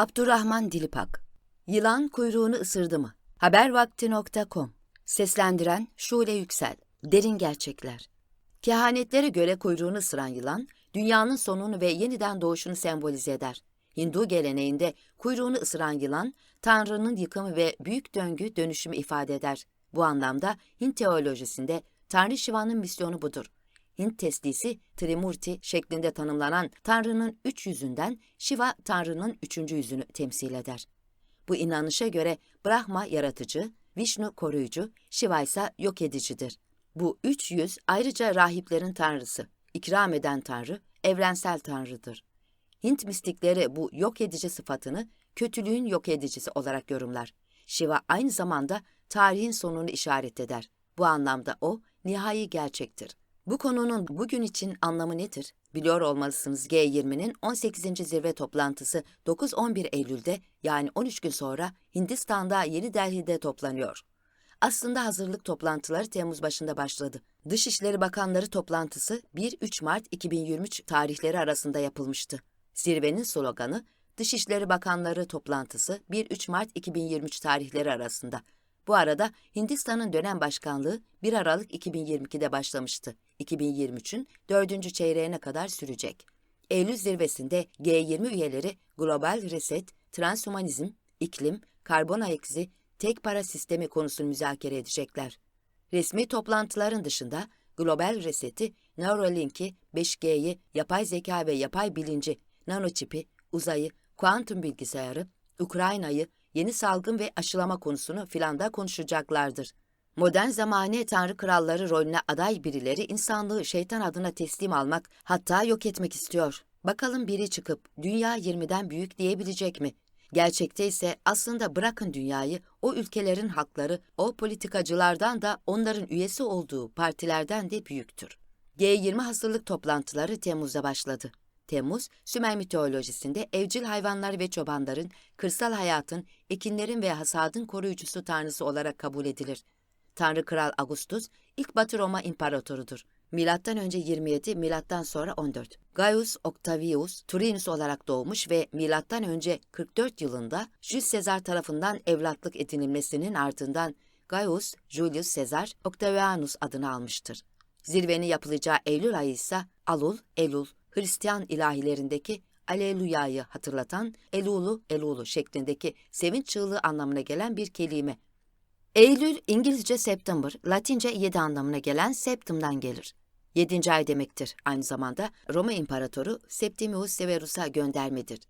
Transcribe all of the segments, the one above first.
Abdurrahman Dilipak Yılan kuyruğunu ısırdı mı? Habervakti.com Seslendiren Şule Yüksel Derin Gerçekler Kehanetlere göre kuyruğunu ısıran yılan, dünyanın sonunu ve yeniden doğuşunu sembolize eder. Hindu geleneğinde kuyruğunu ısıran yılan, Tanrı'nın yıkımı ve büyük döngü dönüşümü ifade eder. Bu anlamda Hint teolojisinde Tanrı Şiva'nın misyonu budur. Hint teslisi Trimurti şeklinde tanımlanan Tanrı'nın üç yüzünden Shiva Tanrı'nın üçüncü yüzünü temsil eder. Bu inanışa göre Brahma yaratıcı, Vishnu koruyucu, Shiva ise yok edicidir. Bu üç yüz ayrıca rahiplerin tanrısı, ikram eden tanrı, evrensel tanrıdır. Hint mistikleri bu yok edici sıfatını kötülüğün yok edicisi olarak yorumlar. Shiva aynı zamanda tarihin sonunu işaret eder. Bu anlamda o nihai gerçektir. Bu konunun bugün için anlamı nedir? Biliyor olmalısınız G20'nin 18. zirve toplantısı 9-11 Eylül'de yani 13 gün sonra Hindistan'da Yeni Delhi'de toplanıyor. Aslında hazırlık toplantıları Temmuz başında başladı. Dışişleri Bakanları toplantısı 1-3 Mart 2023 tarihleri arasında yapılmıştı. Zirvenin sloganı Dışişleri Bakanları toplantısı 1-3 Mart 2023 tarihleri arasında. Bu arada Hindistan'ın dönem başkanlığı 1 Aralık 2022'de başlamıştı. 2023'ün dördüncü çeyreğine kadar sürecek. Eylül zirvesinde G20 üyeleri global reset, transhumanizm, iklim, karbon ayak izi, tek para sistemi konusunu müzakere edecekler. Resmi toplantıların dışında global reseti, Neuralink'i, 5G'yi, yapay zeka ve yapay bilinci, nanoçipi, uzayı, kuantum bilgisayarı, Ukrayna'yı, yeni salgın ve aşılama konusunu filan da konuşacaklardır. Modern zamane tanrı kralları rolüne aday birileri insanlığı şeytan adına teslim almak, hatta yok etmek istiyor. Bakalım biri çıkıp dünya 20'den büyük diyebilecek mi? Gerçekte ise aslında bırakın dünyayı, o ülkelerin halkları, o politikacılardan da onların üyesi olduğu partilerden de büyüktür. G20 hazırlık toplantıları Temmuz'da başladı. Temmuz, Sümer mitolojisinde evcil hayvanlar ve çobanların, kırsal hayatın, ekinlerin ve hasadın koruyucusu tanrısı olarak kabul edilir. Tanrı Kral Augustus ilk Batı Roma imparatorudur. Milattan önce 27, milattan sonra 14. Gaius Octavius Turinus olarak doğmuş ve milattan önce 44 yılında Jules Caesar tarafından evlatlık edinilmesinin ardından Gaius Julius Caesar Octavianus adını almıştır. Zirvenin yapılacağı Eylül ayı ise Alul, Elul, Hristiyan ilahilerindeki Aleluya'yı hatırlatan Elulu, Elulu şeklindeki sevinç çığlığı anlamına gelen bir kelime. Eylül, İngilizce September, Latince yedi anlamına gelen Septum'dan gelir. Yedinci ay demektir. Aynı zamanda Roma İmparatoru Septimius Severus'a göndermedir.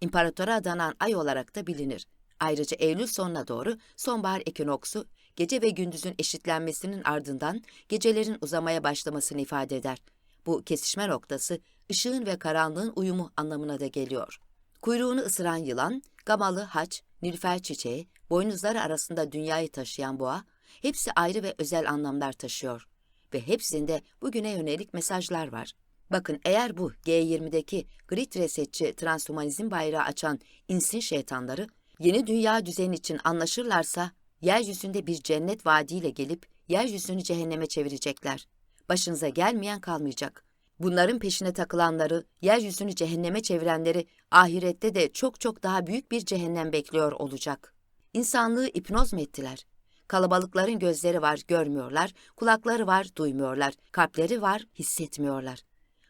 İmparatora adanan ay olarak da bilinir. Ayrıca Eylül sonuna doğru sonbahar ekinoksu, gece ve gündüzün eşitlenmesinin ardından gecelerin uzamaya başlamasını ifade eder. Bu kesişme noktası ışığın ve karanlığın uyumu anlamına da geliyor. Kuyruğunu ısıran yılan, gamalı haç, nilüfer çiçeği, boynuzları arasında dünyayı taşıyan boğa, hepsi ayrı ve özel anlamlar taşıyor. Ve hepsinde bugüne yönelik mesajlar var. Bakın eğer bu G20'deki grid resetçi transhumanizm bayrağı açan insin şeytanları yeni dünya düzeni için anlaşırlarsa yeryüzünde bir cennet vaadiyle gelip yeryüzünü cehenneme çevirecekler. Başınıza gelmeyen kalmayacak. Bunların peşine takılanları, yeryüzünü cehenneme çevirenleri ahirette de çok çok daha büyük bir cehennem bekliyor olacak. İnsanlığı ipnoz mu ettiler? Kalabalıkların gözleri var, görmüyorlar, kulakları var, duymuyorlar, kalpleri var, hissetmiyorlar.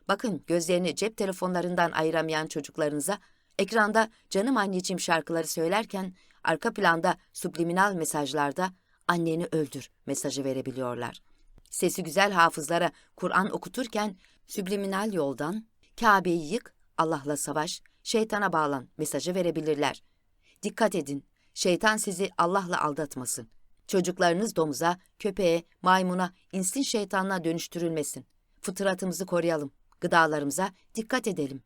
Bakın gözlerini cep telefonlarından ayıramayan çocuklarınıza ekranda canım anneciğim şarkıları söylerken arka planda subliminal mesajlarda anneni öldür mesajı verebiliyorlar. Sesi güzel hafızlara Kur'an okuturken sübliminal yoldan Kabe'yi yık, Allah'la savaş, şeytana bağlan mesajı verebilirler. Dikkat edin, şeytan sizi Allah'la aldatmasın. Çocuklarınız domuza, köpeğe, maymuna, insin şeytanla dönüştürülmesin. Fıtratımızı koruyalım, gıdalarımıza dikkat edelim.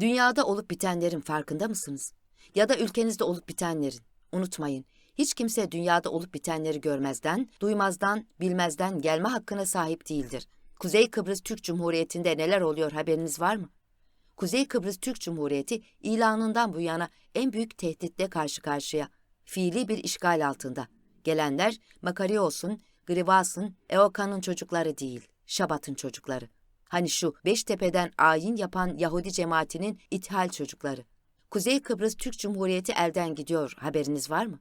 Dünyada olup bitenlerin farkında mısınız? Ya da ülkenizde olup bitenlerin. Unutmayın, hiç kimse dünyada olup bitenleri görmezden, duymazdan, bilmezden gelme hakkına sahip değildir. Kuzey Kıbrıs Türk Cumhuriyeti'nde neler oluyor haberiniz var mı? Kuzey Kıbrıs Türk Cumhuriyeti ilanından bu yana en büyük tehditle karşı karşıya. Fiili bir işgal altında. Gelenler Makarios'un, Grivas'ın, Eoka'nın çocukları değil, Şabat'ın çocukları. Hani şu Beştepe'den ayin yapan Yahudi cemaatinin ithal çocukları. Kuzey Kıbrıs Türk Cumhuriyeti elden gidiyor. Haberiniz var mı?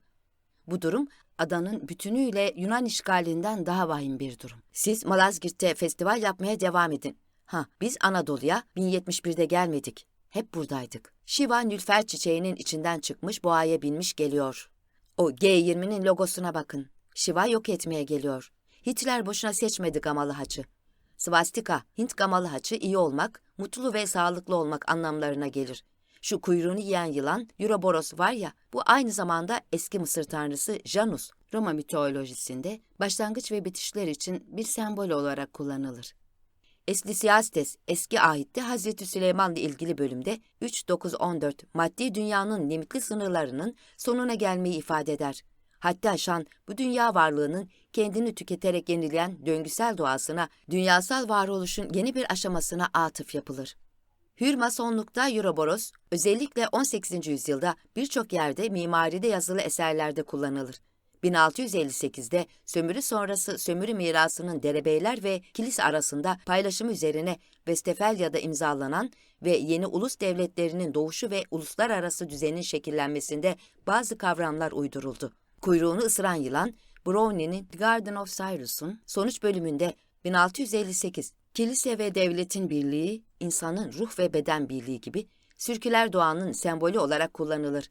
Bu durum adanın bütünüyle Yunan işgalinden daha vahim bir durum. Siz Malazgirt'te festival yapmaya devam edin. Ha, biz Anadolu'ya 1071'de gelmedik. Hep buradaydık. Şiva Nülfer çiçeğinin içinden çıkmış boğaya binmiş geliyor. O G20'nin logosuna bakın. Şiva yok etmeye geliyor. Hitler boşuna seçmedi gamalı haçı. Svastika, Hint gamalı haçı iyi olmak, mutlu ve sağlıklı olmak anlamlarına gelir. Şu kuyruğunu yiyen yılan Euroboros var ya, bu aynı zamanda eski Mısır tanrısı Janus, Roma mitolojisinde başlangıç ve bitişler için bir sembol olarak kullanılır. Eklesiastes eski ahitte Hazreti Süleyman'la ilgili bölümde 3-9-14 maddi dünyanın limitli sınırlarının sonuna gelmeyi ifade eder. Hatta şan bu dünya varlığının kendini tüketerek yenileyen döngüsel doğasına, dünyasal varoluşun yeni bir aşamasına atıf yapılır. Hür masonlukta Euroboros özellikle 18. yüzyılda birçok yerde mimaride yazılı eserlerde kullanılır. 1658'de sömürü sonrası sömürü mirasının derebeyler ve kilise arasında paylaşımı üzerine Westfalia'da imzalanan ve yeni ulus devletlerinin doğuşu ve uluslararası düzenin şekillenmesinde bazı kavramlar uyduruldu. Kuyruğunu ısıran yılan, Brownie'nin The Garden of Cyrus'un sonuç bölümünde 1658 Kilise ve devletin birliği, insanın ruh ve beden birliği gibi sürküler doğanın sembolü olarak kullanılır.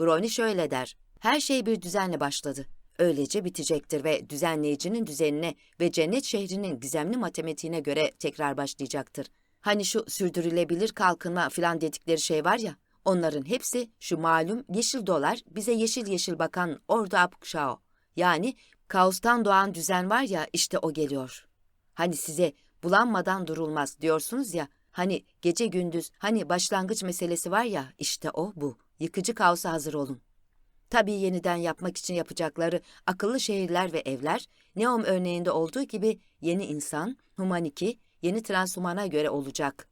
Brownie şöyle der, her şey bir düzenle başladı. Öylece bitecektir ve düzenleyicinin düzenine ve cennet şehrinin gizemli matematiğine göre tekrar başlayacaktır. Hani şu sürdürülebilir kalkınma filan dedikleri şey var ya, onların hepsi şu malum yeşil dolar bize yeşil yeşil bakan orada apkşao. Yani kaostan doğan düzen var ya işte o geliyor. Hani size bulanmadan durulmaz diyorsunuz ya, hani gece gündüz, hani başlangıç meselesi var ya işte o bu. Yıkıcı kaosa hazır olun. Tabii yeniden yapmak için yapacakları akıllı şehirler ve evler, Neom örneğinde olduğu gibi yeni insan, humaniki, yeni transhumana göre olacak.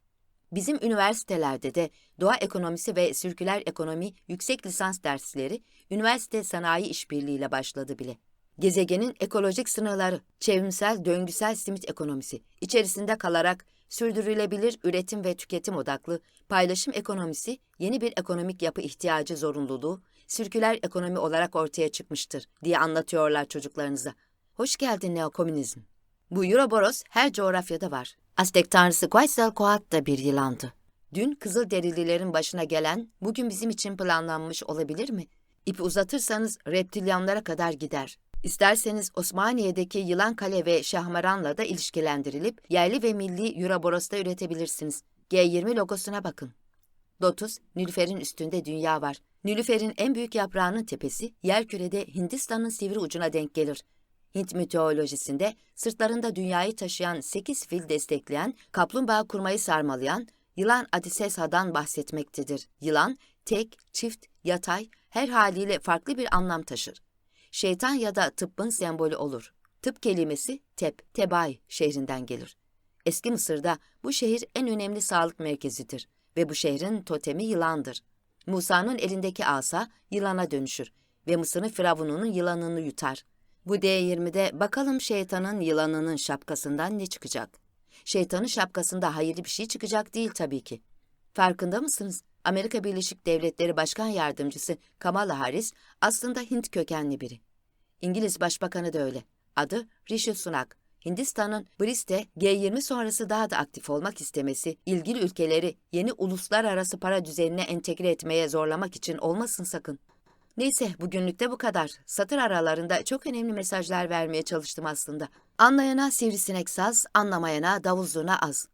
Bizim üniversitelerde de doğa ekonomisi ve sirküler ekonomi yüksek lisans dersleri üniversite sanayi işbirliğiyle başladı bile. Gezegenin ekolojik sınırları, çevrimsel döngüsel simit ekonomisi içerisinde kalarak sürdürülebilir üretim ve tüketim odaklı paylaşım ekonomisi yeni bir ekonomik yapı ihtiyacı zorunluluğu sirküler ekonomi olarak ortaya çıkmıştır diye anlatıyorlar çocuklarınıza. Hoş geldin neokomünizm. Bu Euroboros her coğrafyada var. Aztek tanrısı Quetzalcoatl da bir yılandı. Dün Kızılderililerin başına gelen bugün bizim için planlanmış olabilir mi? İpi uzatırsanız reptilyanlara kadar gider. İsterseniz Osmaniye'deki Yılan Kale ve Şahmaran'la da ilişkilendirilip yerli ve milli Euroboros'ta üretebilirsiniz. G20 logosuna bakın. Lotus, Nilüfer'in üstünde dünya var. Nilüfer'in en büyük yaprağının tepesi yerkürede Hindistan'ın sivri ucuna denk gelir. Hint mitolojisinde sırtlarında dünyayı taşıyan sekiz fil destekleyen, kaplumbağa kurmayı sarmalayan yılan Adisesa'dan bahsetmektedir. Yılan, tek, çift, yatay, her haliyle farklı bir anlam taşır. Şeytan ya da tıbbın sembolü olur. Tıp kelimesi Tep, Tebay şehrinden gelir. Eski Mısır'da bu şehir en önemli sağlık merkezidir ve bu şehrin totemi yılandır. Musa'nın elindeki asa yılana dönüşür ve Mısır'ın firavununun yılanını yutar. Bu D20'de bakalım şeytanın yılanının şapkasından ne çıkacak? Şeytanın şapkasında hayırlı bir şey çıkacak değil tabii ki. Farkında mısınız? Amerika Birleşik Devletleri Başkan Yardımcısı Kamala Harris aslında Hint kökenli biri. İngiliz Başbakanı da öyle. Adı Rishi Sunak. Hindistan'ın Brist'te G20 sonrası daha da aktif olmak istemesi, ilgili ülkeleri yeni uluslararası para düzenine entegre etmeye zorlamak için olmasın sakın. Neyse bugünlük de bu kadar. Satır aralarında çok önemli mesajlar vermeye çalıştım aslında. Anlayana sivrisinek saz, anlamayana davul zurna az.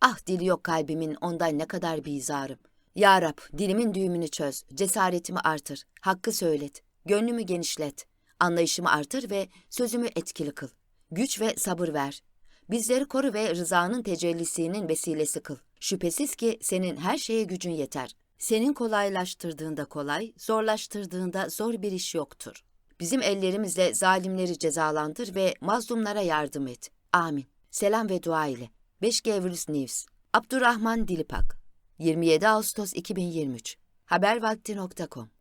Ah dili yok kalbimin ondan ne kadar bizarım. Ya Rab dilimin düğümünü çöz, cesaretimi artır, hakkı söylet, gönlümü genişlet, anlayışımı artır ve sözümü etkili kıl. Güç ve sabır ver. Bizleri koru ve rızanın tecellisinin vesilesi kıl. Şüphesiz ki senin her şeye gücün yeter. Senin kolaylaştırdığında kolay, zorlaştırdığında zor bir iş yoktur. Bizim ellerimizle zalimleri cezalandır ve mazlumlara yardım et. Amin. Selam ve dua ile. 5G Virüs News. Abdurrahman Dilipak. 27 Ağustos 2023. Habervakti.com